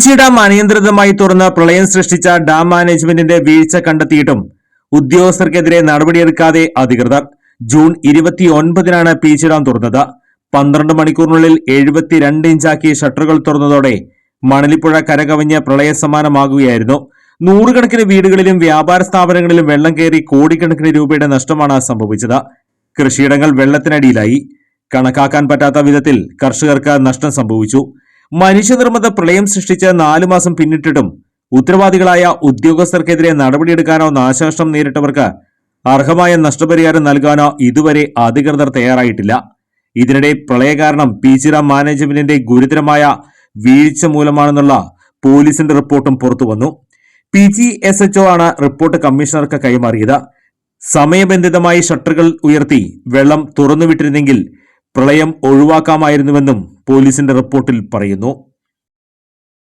Peechi dam അനിയന്ത്രിതമായി തുറന്ന് പ്രളയം സൃഷ്ടിച്ച ഡാം മാനേജ്മെന്റിന്റെ വീഴ്ച കണ്ടെത്തിയിട്ടും ഉദ്യോഗസ്ഥർക്കെതിരെ നടപടിയെടുക്കാതെ അധികൃതർ. ജൂൺ ഇരുപത്തിയൊൻപതിനാണ് പീച്ചി ഡാം തുറന്നത്. പന്ത്രണ്ട് മണിക്കൂറിനുള്ളിൽ എഴുപത്തിരണ്ട് ഇഞ്ചാക്കി ഷട്ടറുകൾ തുറന്നതോടെ മണലിപ്പുഴ കരകവിഞ്ഞ് പ്രളയസമാനമാകുകയായിരുന്നു. നൂറുകണക്കിന് വീടുകളിലും വ്യാപാര സ്ഥാപനങ്ങളിലും വെള്ളം കയറി കോടിക്കണക്കിന് രൂപയുടെ നഷ്ടമാണ് സംഭവിച്ചത്. കൃഷിയിടങ്ങൾ വെള്ളത്തിനടിയിലായി. കണക്കാക്കാൻ പറ്റാത്ത വിധത്തിൽ കർഷകർക്ക് നഷ്ടം സംഭവിച്ചു. മനുഷ്യനിർമ്മിത പ്രളയം സൃഷ്ടിച്ച് നാലു മാസം പിന്നിട്ടിട്ടും ഉത്തരവാദികളായ ഉദ്യോഗസ്ഥർക്കെതിരെ നടപടിയെടുക്കാനോ നാശനഷ്ടം നേരിട്ടവർക്ക് അർഹമായ നഷ്ടപരിഹാരം നൽകാനോ ഇതുവരെ അധികൃതർ തയ്യാറായിട്ടില്ല. ഇതിനിടെ പ്രളയ കാരണം പീച്ചിറാം മാനേജ്മെന്റിന്റെ ഗുരുതരമായ വീഴ്ച മൂലമാണെന്നുള്ള പോലീസിന്റെ റിപ്പോർട്ടും പുറത്തുവന്നു പി ജി എസ് എച്ച്ഒ ആണ് റിപ്പോർട്ട് കമ്മീഷണർക്ക് കൈമാറിയത്. സമയബന്ധിതമായി ഷട്ടറുകൾ ഉയർത്തി വെള്ളം തുറന്നുവിട്ടിരുന്നെങ്കിൽ പ്രളയം ഒഴിവാക്കാമായിരുന്നുവെന്നും പോലീസിന്റെ റിപ്പോർട്ടിൽ പറയുന്നു.